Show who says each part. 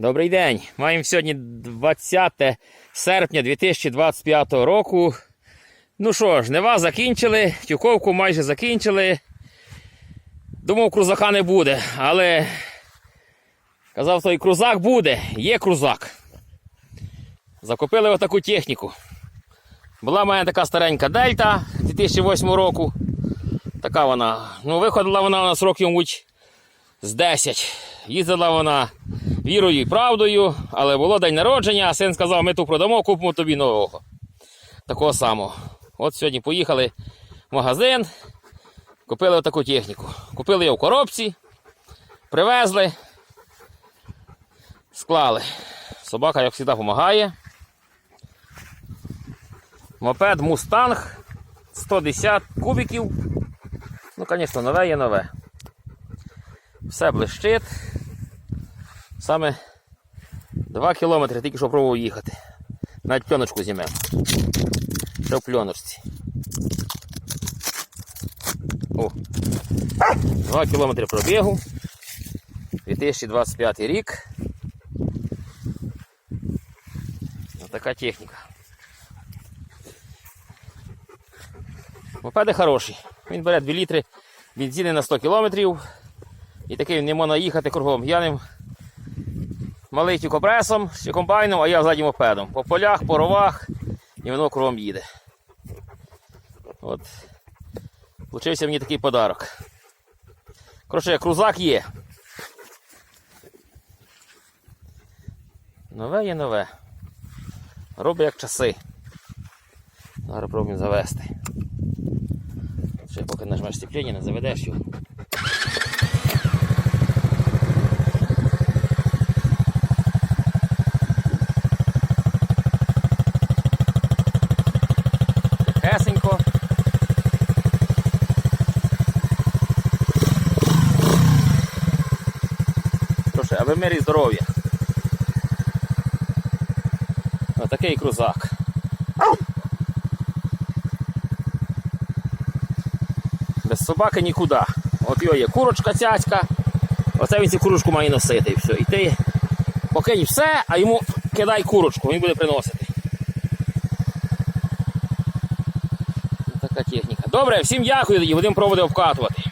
Speaker 1: Добрий день. Маємо сьогодні 20 серпня 2025 року. Ну що ж, нева закінчили, тюковку майже закінчили. Думав, крузака не буде, але казав той крузак буде, є крузак. Закупили отаку техніку. Була мене така старенька дельта 2008 року. Така вона. Ну, виходила вона у нас років мабуть, з 10. Їздила вона вірою і правдою, але було день народження, а син сказав, ми ту продамо, купимо тобі нового. Такого самого. От сьогодні поїхали в магазин, купили отаку техніку. Купили її в коробці, привезли, склали. Собака, як завжди, допомагає. Мопед Мустанг 110 кубиків. Ну, звісно, нове є нове. Все блищить. Саме 2 кілометри, тільки що пробував їхати. Навіть пленочку знімемо. Ще в пленочці. О. 2 кілометри пробігу. 2025 рік. Ось така техніка. Мопеди хороші. Він бере 2 літри бензини на 100 кілометрів. І такий не можна їхати кругом. Я ним малий тюкопресом чи комбайном, а я заднім мопедом. По полях, по ровах і воно кругом їде. От. Получився мені такий подарок. Коротше, крузак є. Нове є нове. Робить як часи. Зараз пробуємо завести. Ще поки нажмеш степлення, не заведеш його. І здоров'я. Отакий крузак. Без собаки нікуди. От його є курочка цяцька. Оце він цю курочку має носити і все. І ти покинь все, а йому кидай курочку, він буде приносити. Така техніка. Добре, всім дякую, будемо пробувати обкатувати.